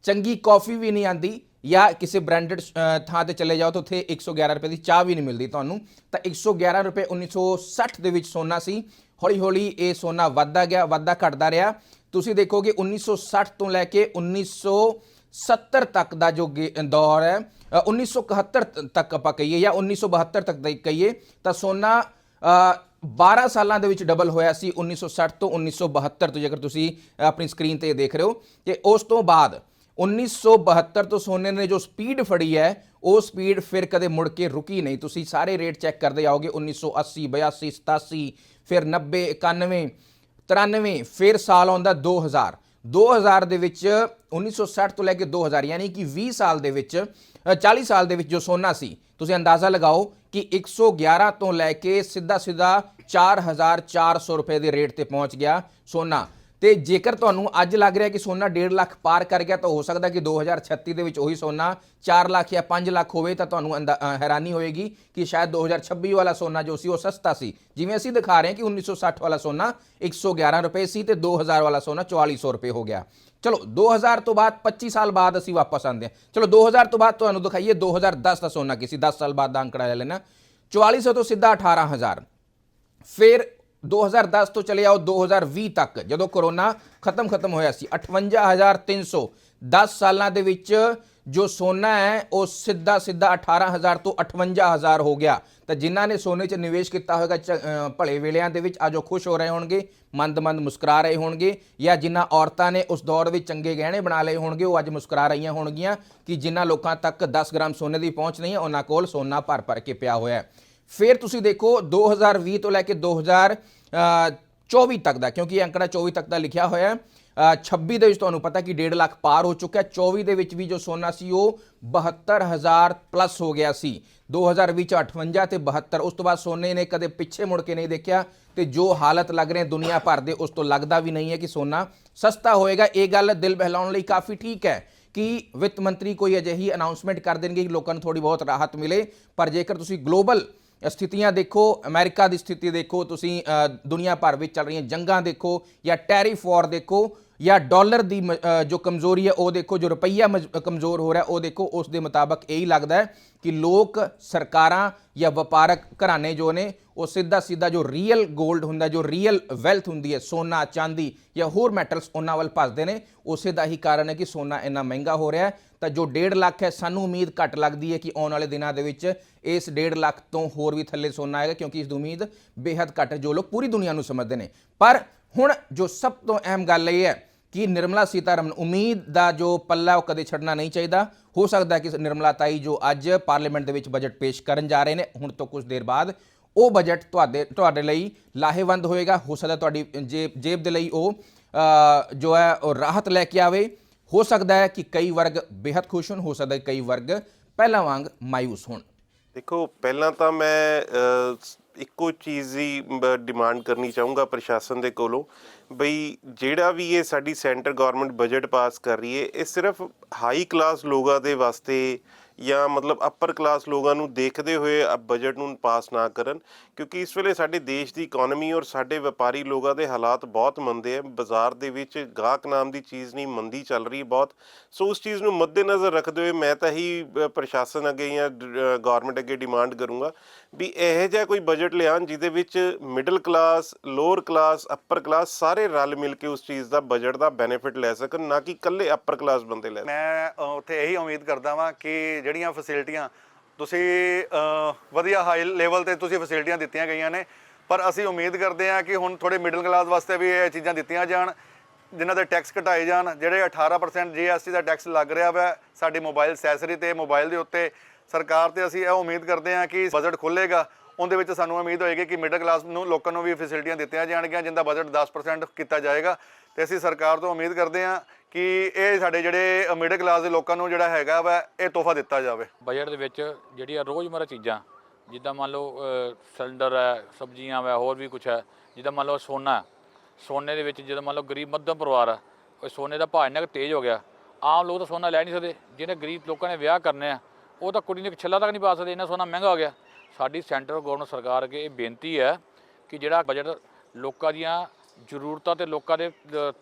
ਚੰਗੀ ਕਾਫੀ ਵੀ ਨਹੀਂ ਆਂਦੀ ਜਾਂ ਕਿਸੇ ਬ੍ਰਾਂਡਡ ਥਾਂ ਤੇ ਚਲੇ ਜਾਓ ਤਾਂ ਉੱਥੇ 111 ਰੁਪਏ ਦੀ ਚਾਹ ਵੀ ਨਹੀਂ ਮਿਲਦੀ ਤੁਹਾਨੂੰ। ਤਾਂ 111 ਰੁਪਏ 1960 ਦੇ ਵਿੱਚ ਸੋਨਾ ਸੀ। ਹੌਲੀ ਹੌਲੀ ਇਹ ਸੋਨਾ ਵੱਧਦਾ ਗਿਆ ਵੱਧਦਾ ਘਟਦਾ ਰਿਹਾ। ਤੁਸੀਂ ਦੇਖੋਗੇ 1960 ਤੋਂ ਲੈ ਕੇ 1970 ਤੱਕ ਦਾ ਜੋ ਗੇ- ਦੌਰ ਹੈ ਅ, 1971 ਤ- ਤੱਕ ਆਪਾਂ ਕਹੀਏ ਜਾਂ 1972 ਤੱਕ ਦਾ ਕਹੀਏ ਤਾਂ ਸੋਨਾ ਅ, 12 ਸਾਲਾਂ ਦੇ ਵਿੱਚ ਡਬਲ ਹੋਇਆ ਸੀ 1960 ਤੋਂ 1972 ਤੋਂ। ਜੇਕਰ ਤੁਸੀਂ ਆਪਣੀ ਸਕਰੀਨ ਤੇ ਦੇਖ ਰਹੇ ਹੋ ਕਿ ਉਸ ਤੋਂ ਬਾਅਦ 1972 ਤੋਂ ਸੋਨੇ ਨੇ ਜੋ ਸਪੀਡ ਫੜੀ ਹੈ ਉਹ ਸਪੀਡ ਫਿਰ ਕਦੇ ਮੁੜ ਕੇ ਰੁਕੀ ਨਹੀਂ। ਤੁਸੀਂ ਸਾਰੇ ਰੇਟ ਚੈੱਕ ਕਰਦੇ ਆਓਗੇ 1980 82 87 ਫਿਰ 90 91 93 ਫਿਰ ਸਾਲ ਆਉਂਦਾ 2000 2000 ਦੇ ਵਿੱਚ 1960 ਤੋਂ ਲੈ ਕੇ 2000 ਯਾਨੀ ਕਿ 20 ਸਾਲ ਦੇ ਵਿੱਚ ਅ, 40 ਸਾਲ ਦੇ ਵਿੱਚ ਜੋ ਸੋਨਾ ਸੀ ਤੁਸੀਂ ਅੰਦਾਜ਼ਾ ਲਗਾਓ ਕਿ 111 ਤੋਂ ਲੈ ਕੇ ਸਿੱਧਾ ਸਿੱਧਾ 4400 ਰੁਪਏ ਦੇ ਰੇਟ ਤੇ ਪਹੁੰਚ ਗਿਆ ਸੋਨਾ। ਤੇ ਜੇਕਰ ਤੁਹਾਨੂੰ ਅੱਜ ਲੱਗ ਰਿਹਾ ਕਿ ਸੋਨਾ 1.5 ਲੱਖ ਪਾਰ ਕਰ ਗਿਆ, ਤਾਂ ਹੋ ਸਕਦਾ ਕਿ 2036 ਦੇ ਵਿੱਚ ਉਹੀ ਸੋਨਾ 4 ਲੱਖ ਜਾਂ 5 ਲੱਖ ਹੋਵੇ ਤਾਂ ਤੁਹਾਨੂੰ ਅੰਦਾ- ਹੈਰਾਨੀ ਹੋਏਗੀ ਕਿ ਸ਼ਾਇਦ 2026 ਵਾਲਾ ਸੋਨਾ ਜੋ ਸੀ, ਉਹ ਸਸਤਾ ਸੀ। ਜਿਵੇਂ ਅਸੀਂ ਦਿਖਾ ਰਹੇ ਹਾਂ ਕਿ 1960 ਵਾਲਾ ਸੋਨਾ 111 ਰੁਪਏ ਸੀ ਤੇ 2000 ਵਾਲਾ ਸੋਨਾ 4400 ਰੁਪਏ ਹੋ ਗਿਆ। ਚਲੋ 2000 ਤੋਂ ਬਾਅਦ 25 ਸਾਲ ਬਾਅਦ ਅਸੀਂ ਵਾਪਸ ਆਉਂਦੇ ਹਾਂ। ਚਲੋ 2000 ਤੋਂ ਬਾਅਦ ਤੁਹਾਨੂੰ ਦਿਖਾਈਏ 2010 ਦਾ ਸੋਨਾ ਕਿਸੇ 10 ਸਾਲ ਬਾਅਦ ਦਾ ਅੰਕੜਾ ਲੈ ਲੈਣਾ 4400 ਤੋਂ ਸਿੱਧਾ 18000 ਫਿਰ 2010 ਤੋਂ ਚਲੇ ਆਓ 2020 ਤੱਕ। ਜਦੋਂ ਕਰੋਨਾ ਖਤਮ ਖਤਮ ਹੋਇਆ ਸੀ 58300 10 ਸਾਲਾਂ ਦੇ ਵਿੱਚ ਜੋ ਸੋਨਾ ਹੈ, ਉਹ ਸਿੱਧਾ ਸਿੱਧਾ 18000 ਤੋਂ 58000 ਹੋ ਗਿਆ। ਤਾਂ ਜਿਨ੍ਹਾਂ ਨੇ ਸੋਨੇ 'ਚ ਨਿਵੇਸ਼ ਕੀਤਾ ਹੋਵੇਗਾ ਚ- ਭਲੇ ਵੇਲਿਆਂ ਦੇ ਵਿੱਚ, ਅੱਜ ਉਹ ਖੁਸ਼ ਹੋ ਰਹੇ ਹੋਣਗੇ, ਮੰਦ-ਮੰਦ ਮੁਸਕਰਾ ਰਹੇ ਹੋਣਗੇ, ਜਾਂ ਜਿਨ੍ਹਾਂ ਔਰਤਾਂ ਨੇ ਉਸ ਦੌਰ ਵਿੱਚ ਚੰਗੇ ਗਹਿਣੇ ਬਣਾ ਲਏ ਹੋਣਗੇ, ਉਹ ਅੱਜ ਮੁਸਕਰਾ ਰਹੀਆਂ ਹੋਣਗੀਆਂ, ਕਿ ਜਿਨ੍ਹਾਂ ਲੋਕਾਂ ਤੱਕ 10 ਗ੍ਰਾਮ ਸੋਨੇ ਦੀ ਪਹੁੰਚ ਨਹੀਂ ਹੈ, ਉਹਨਾਂ ਕੋਲ ਸੋਨਾ ਭਰ-ਭਰ ਕੇ ਪਿਆ ਹੋਇਆ ਹੈ। ਫਿਰ ਤੁਸੀਂ ਦੇਖੋ 2020 ਤੋਂ ਲੈ ਕੇ 2024 ਤੱਕ ਦਾ, ਕਿਉਂਕਿ ਇਹ ਅੰਕੜਾ 24 ਤੱਕ ਦਾ ਲਿਖਿਆ ਹੋਇਆ ਹੈ। 26 ਦੇ ਵਿੱਚ ਤੁਹਾਨੂੰ ਪਤਾ ਕਿ 1.5 ਲੱਖ ਪਾਰ ਹੋ ਚੁੱਕਾ ਹੈ 24 ਦੇ ਵਿੱਚ ਵੀ ਜੋ ਸੋਨਾ ਸੀ, ਉਹ 72000 ਪਲੱਸ ਹੋ ਗਿਆ ਸੀ। 2020 ਚ 58 ਤੇ 72 ਉਸ ਤੋਂ ਬਾਅਦ ਸੋਨੇ ਨੇ ਕਦੇ ਪਿੱਛੇ ਮੁੜ ਕੇ ਨਹੀਂ ਦੇਖਿਆ ਤੇ ਜੋ ਹਾਲਤ ਲੱਗ ਰਹੇ ਦੁਨੀਆ ਭਰ ਦੇ, ਉਸ ਤੋਂ ਲੱਗਦਾ ਵੀ ਨਹੀਂ ਹੈ ਕਿ ਸੋਨਾ ਸਸਤਾ ਹੋਏਗਾ। ਇਹ ਗੱਲ ਦਿਲ ਬਹਿਲਾਉਣ ਲਈ ਕਾਫੀ ਠੀਕ ਹੈ ਕਿ ਵਿੱਤ ਮੰਤਰੀ ਕੋਈ ਅਜਿਹੀ ਅਨਾਉਂਸਮੈਂਟ ਕਰ ਦੇਣਗੇ ਕਿ ਲੋਕਾਂ ਨੂੰ ਥੋੜੀ ਬਹੁਤ ਰਾਹਤ ਮਿਲੇ। ਪਰ ਜੇਕਰ ਤੁਸੀਂ ਗਲੋਬਲ ਸਥਿਤੀਆਂ ਦੇਖੋ, ਅਮਰੀਕਾ ਦੀ ਸਥਿਤੀ ਦੇਖੋ, ਤੁਸੀਂ ਦੁਨੀਆ ਭਰ ਵਿੱਚ ਚੱਲ ਰਹੀਆਂ ਜੰਗਾਂ ਦੇਖੋ, ਜਾਂ ਟੈਰਿਫ ਵਾਰ ਦੇਖੋ, ਜਾਂ ਡਾਲਰ ਦੀ ਮ- ਜੋ ਕਮਜ਼ੋਰੀ ਹੈ, ਉਹ ਦੇਖੋ, ਜੋ ਰੁਪਈਆ ਮਜ- ਕਮਜ਼ੋਰ ਹੋ ਰਿਹਾ, ਉਹ ਦੇਖੋ, ਉਸ ਦੇ ਮੁਤਾਬਕ ਇਹੀ ਲੱਗਦਾ ਹੈ ਕਿ ਲੋਕ, ਸਰਕਾਰਾਂ ਜਾਂ ਵਪਾਰਕ ਘਰਾਣੇ ਜੋ ਨੇ, ਉਹ ਸਿੱਧਾ ਸਿੱਧਾ ਜੋ ਰੀਅਲ 골ਡ ਹੁੰਦਾ, ਜੋ ਰੀਅਲ ਵੈਲਥ ਹੁੰਦੀ ਹੈ, ਸੋਨਾ, ਚਾਂਦੀ ਜਾਂ ਹੋਰ ਮੈਟਲਸ ਉਹਨਾਂ ਵੱਲ ਭੱਜਦੇ ਨੇ, ਉਸੇ ਦਾ ਹੀ ਕਾਰਨ ਹੈ ਕਿ ਸੋਨਾ ਇੰਨਾ ਮਹਿੰਗਾ ਹੋ ਰਿਹਾ ਹੈ। ਤਾਂ ਜੋ 1.5 ਲੱਖ ਹੈ, ਸਾਨੂੰ ਉਮੀਦ ਘੱਟ ਲੱਗਦੀ ਹੈ ਕਿ ਆਉਣ ਵਾਲੇ ਦਿਨਾਂ ਦੇ ਵਿੱਚ ਇਸ 1.5 ਲੱਖ ਤੋਂ ਹੋਰ ਵੀ ਥੱਲੇ ਸੋਨਾ ਆਏਗਾ, ਕਿਉਂਕਿ ਇਸ ਦੀ ਉਮੀਦ ਬੇहद ਘੱਟ ਹੈ, ਜੋ ਲੋਕ ਪੂਰੀ ਦੁਨੀਆ ਨੂੰ ਸਮਝਦੇ ਨੇ। ਪਰ ਹੁਣ ਜੋ ਸਭ ਤੋਂ ਅਹਿਮ ਗੱਲ ਇਹ ਹੈ ਕਿ ਨਿਰਮਲਾ ਸੀਤਾਰਮਨ ਉਮੀਦ ਦਾ ਜੋ ਪੱਲਾ ਉਹ ਕਦੇ ਛੱਡਣਾ ਨਹੀਂ ਚਾਹੀਦਾ। ਹੋ ਸਕਦਾ ਕਿ ਨਿਰਮਲਾ ਤਾਈ ਜੋ ਅੱਜ ਪਾਰਲੀਮੈਂਟ ਦੇ ਵਿੱਚ ਬਜਟ ਪੇਸ਼ ਕਰਨ ਜਾ ਰਹੇ ਨੇ, ਹੁਣ ਤੋਂ ਕੁਝ ਦੇਰ ਬਾਅਦ ਉਹ ਬਜਟ ਤੁਹਾਡੇ ਤੁਹਾਡੇ ਲਈ ਲਾਹੇਵੰਦ ਹੋਏਗਾ। ਹੋ ਸਕਦਾ ਤੁਹਾਡੀ ਜੇਬ ਜੇਬ ਦੇ ਲਈ ਉਹ ਜੋ ਹੈ, ਉਹ ਰਾਹਤ ਲੈ ਕੇ ਆਵੇ। ਹੋ ਸਕਦਾ ਹੈ ਕਿ ਕਈ ਵਰਗ ਬੇहद ਖੁਸ਼ ਹੋਣ, ਹੋ ਸਕਦਾ ਹੈ ਕਈ ਵਰਗ ਪਹਿਲਾਂ ਵਾਂਗ ਮਾਇੂਸ ਹੋਣ। ਦੇਖੋ, ਪਹਿਲਾਂ ਤਾਂ ਮੈਂ ਇੱਕੋ ਚੀਜ਼ ਦੀ ਡਿਮਾਂਡ ਕਰਨੀ ਚਾਹੂੰਗਾ ਪ੍ਰਸ਼ਾਸਨ ਦੇ ਕੋਲੋਂ ਬਈ ਜਿਹੜਾ ਵੀ ਇਹ ਸਾਡੀ ਸੈਂਟਰ ਗਵਰਨਮੈਂਟ ਬਜਟ ਪਾਸ ਕਰ ਰਹੀ ਹੈ, ਇਹ ਸਿਰਫ ਹਾਈ ਕਲਾਸ ਲੋਕਾਂ ਦੇ ਵਾਸਤੇ ਜਾਂ ਮਤਲਬ ਅਪਰ ਕਲਾਸ ਲੋਕਾਂ ਨੂੰ ਦੇਖਦੇ ਹੋਏ ਬਜਟ ਨੂੰ ਪਾਸ ਨਾ ਕਰਨ, ਕਿਉਂਕਿ ਇਸ ਵੇਲੇ ਸਾਡੇ ਦੇਸ਼ ਦੀ ਇਕਨੋਮੀ ਔਰ ਸਾਡੇ ਵਪਾਰੀ ਲੋਕਾਂ ਦੇ ਹਾਲਾਤ ਬਹੁਤ ਮੰਦੇ ਆ। ਬਾਜ਼ਾਰ ਦੇ ਵਿੱਚ ਗਾਹਕ ਨਾਮ ਦੀ ਚੀਜ਼ ਨਹੀਂ, ਮੰਦੀ ਚੱਲ ਰਹੀ ਬਹੁਤ। ਸੋ ਉਸ ਚੀਜ਼ ਨੂੰ ਮੱਦੇਨਜ਼ਰ ਰੱਖਦੇ ਹੋਏ ਮੈਂ ਤਾਂ ਹੀ ਪ੍ਰਸ਼ਾਸਨ ਅੱਗੇ ਜਾਂ ਗਵਰਨਮੈਂਟ ਅੱਗੇ ਡਿਮਾਂਡ ਕਰੂੰਗਾ ਵੀ ਇਹੋ ਜਿਹਾ ਕੋਈ ਬਜਟ ਲਿਆਉਣ ਜਿਹਦੇ ਵਿੱਚ middle class lower class upper class ਸਾਰੇ ਰਲ ਮਿਲ ਕੇ ਉਸ ਚੀਜ਼ ਦਾ ਬਜਟ ਦਾ ਬੈਨੀਫਿਟ ਲੈ ਸਕਣ, ਨਾ ਕਿ ਇਕੱਲੇ ਅਪਰ ਕਲਾਸ ਬੰਦੇ ਲੈ ਮੈਂ ਉੱਥੇ ਇਹੀ ਉਮੀਦ ਕਰਦਾ ਵਾਂ ਕਿ ਜਿਹੜੀਆਂ ਫੈਸਿਲਿਟੀਆਂ ਤੁਸੀਂ ਵਧੀਆ ਹਾਈ ਲੈਵਲ ਤੇ ਤੁਸੀਂ ਫੈਸਿਲਿਟੀਆਂ ਦਿੱਤੀਆਂ ਗਈਆਂ ਨੇ। ਪਰ ਅਸੀਂ ਉਮੀਦ ਕਰਦੇ ਹਾਂ ਕਿ ਹੁਣ ਥੋੜੇ ਮਿਡਲ ਕਲਾਸ ਵਾਸਤੇ ਵੀ ਇਹ ਚੀਜ਼ਾਂ ਦਿੱਤੀਆਂ ਜਾਣ, ਜਿਨ੍ਹਾਂ ਦੇ ਟੈਕਸ ਘਟਾਏ ਜਾਣ। ਜਿਹੜੇ 18% GST ਦਾ ਟੈਕਸ ਲੱਗ ਰਿਹਾ ਵਾ, ਸਾਡੀ ਮੋਬਾਈਲ ਸੈਸਰੀ ਤੇ ਮੋਬਾਈਲ ਦੇ ਉੱਤੇ ਸਰਕਾਰ ਤੇ ਅਸੀਂ ਇਹ ਉਮੀਦ ਕਰਦੇ ਹਾਂ ਕਿ ਬਜਟ ਖੁੱਲੇਗਾ ਉਹਦੇ ਵਿੱਚ ਸਾਨੂੰ ਉਮੀਦ ਹੋਏਗੀ ਕਿ ਮਿਡਲ ਕਲਾਸ ਨੂੰ, ਲੋਕਾਂ ਨੂੰ ਵੀ ਫੈਸਿਲਿਟੀਆਂ ਦਿੱਤੀਆਂ ਜਾਣਗੀਆਂ, ਜਿੰਦਾ ਬਜਟ 10% ਕੀਤਾ ਜਾਏਗਾ। ਤੇ ਅਸੀਂ ਸਰਕਾਰ ਤੋਂ ਉਮੀਦ ਕਰਦੇ ਹਾਂ ਕਿ ਇਹ ਸਾਡੇ ਜਿਹੜੇ ਮਿਡਲ ਕਲਾਸ ਦੇ ਲੋਕਾਂ ਨੂੰ ਜਿਹੜਾ ਹੈਗਾ ਵਾ ਇਹ ਤੋਹਫਾ ਦਿੱਤਾ ਜਾਵੇ। ਬਜਟ ਦੇ ਵਿੱਚ ਜਿਹੜੀਆਂ ਰੋਜ਼ਮਰਾ ਚੀਜ਼ਾਂ, ਜਿੱਦਾਂ ਮੰਨ ਲਓ ਸਿਲੰਡਰ ਹੈ, ਸਬਜ਼ੀਆਂ ਹੈ, ਹੋਰ ਵੀ ਕੁਝ ਹੈ, ਜਿੱਦਾਂ ਮੰਨ ਲਓ ਸੋਨਾ ਸੋਨੇ ਦੇ ਵਿੱਚ ਜਦੋਂ ਮੰਨ ਲਓ ਗਰੀਬ ਮੱਧਮ ਪਰਿਵਾਰ ਹੈ, ਉਹ ਸੋਨੇ ਦਾ ਭਾਅ ਇੰਨਾ ਕੁ ਤੇਜ਼ ਹੋ ਗਿਆ, ਆਮ ਲੋਕ ਤਾਂ ਸੋਨਾ ਲੈ ਨਹੀਂ ਸਕਦੇ, ਜਿਹਨੇ ਗਰੀਬ ਲੋਕਾਂ ਨੇ ਵਿਆਹ ਕਰਨੇ ਆ, ਉਹ ਤਾਂ ਕੁੜੀ ਨੂੰ ਛੱਲਾ ਤੱਕ ਨਹੀਂ ਪਾ ਸਕਦੇ, ਇੰਨਾ ਸੋਨਾ ਮਹਿੰਗਾ ਹੋ ਗਿਆ। ਸਾਡੀ ਸੈਂਟਰ ਗਵਰਨਮੈਂਟ ਸਰਕਾਰ ਅੱਗੇ ਇਹ ਬੇਨਤੀ ਹੈ ਕਿ ਜਿਹੜਾ ਬਜਟ ਲੋਕਾਂ ਦੀਆਂ ਜ਼ਰੂਰਤਾਂ ਤੇ ਲੋਕਾਂ ਦੇ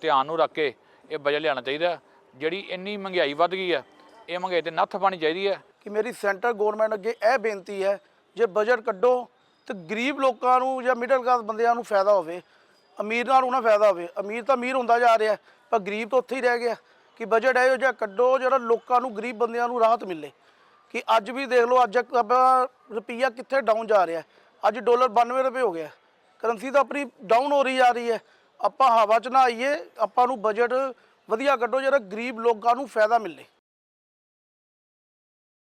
ਧਿਆਨ ਨੂੰ ਰੱਖ ਕੇ ਇਹ ਬਜਟ ਲਿਆਉਣਾ ਚਾਹੀਦਾ। ਜਿਹੜੀ ਇੰਨੀ ਮਹਿੰਗਾਈ ਵੱਧ ਗਈ ਹੈ ਇਹ ਮਹਿੰਗਾਈ ਤੇ ਨੱਥ ਪਾਣੀ ਚਾਹੀਦੀ ਹੈ ਕਿ ਮੇਰੀ ਸੈਂਟਰ ਗਵਰਨਮੈਂਟ ਅੱਗੇ ਇਹ ਬੇਨਤੀ ਹੈ, ਜੇ ਬਜਟ ਕੱਢੋ ਤੇ ਗਰੀਬ ਲੋਕਾਂ ਨੂੰ ਜਾਂ ਮਿਡਲ ਕਲਾਸ ਬੰਦਿਆਂ ਨੂੰ ਫਾਇਦਾ ਹੋਵੇ, ਅਮੀਰ ਨਾਲ ਉਹਨਾਂ ਫਾਇਦਾ ਹੋਵੇ। ਅਮੀਰ ਤਾਂ ਅਮੀਰ ਹੁੰਦਾ ਜਾ ਰਿਹਾ, ਪਰ ਗਰੀਬ ਤਾਂ ਉੱਥੇ ਹੀ ਰਹਿ ਗਿਆ। ਕਿ ਬਜਟ ਇਹੋ ਜਿਹਾ ਕੱਢੋ ਜਿਹੜਾ ਲੋਕਾਂ ਨੂੰ, ਗਰੀਬ ਬੰਦਿਆਂ ਨੂੰ ਰਾਹਤ ਮਿਲੇ। ਕਿ ਅੱਜ ਵੀ ਦੇਖ ਲਓ, ਅੱਜ ਆਪਣਾ ਰੁਪਈਆ ਕਿੱਥੇ ਡਾਊਨ ਜਾ ਰਿਹਾ। ਅੱਜ ਡਾਲਰ 92 ਰੁਪਏ ਹੋ ਗਿਆ। ਕਰੰਸੀ ਤਾਂ ਆਪਣੀ ਡਾਊਨ ਹੋ ਰਹੀ ਜਾ ਰਹੀ ਹੈ। ਆਪਾਂ ਹਵਾ 'ਚ ਨਾ ਆਈਏ ਆਪਾਂ ਨੂੰ ਬਜਟ ਵਧੀਆ ਕੱਢੋ, ਜਿਹੜਾ ਗਰੀਬ ਲੋਕਾਂ ਨੂੰ ਫਾਇਦਾ ਮਿਲੇ।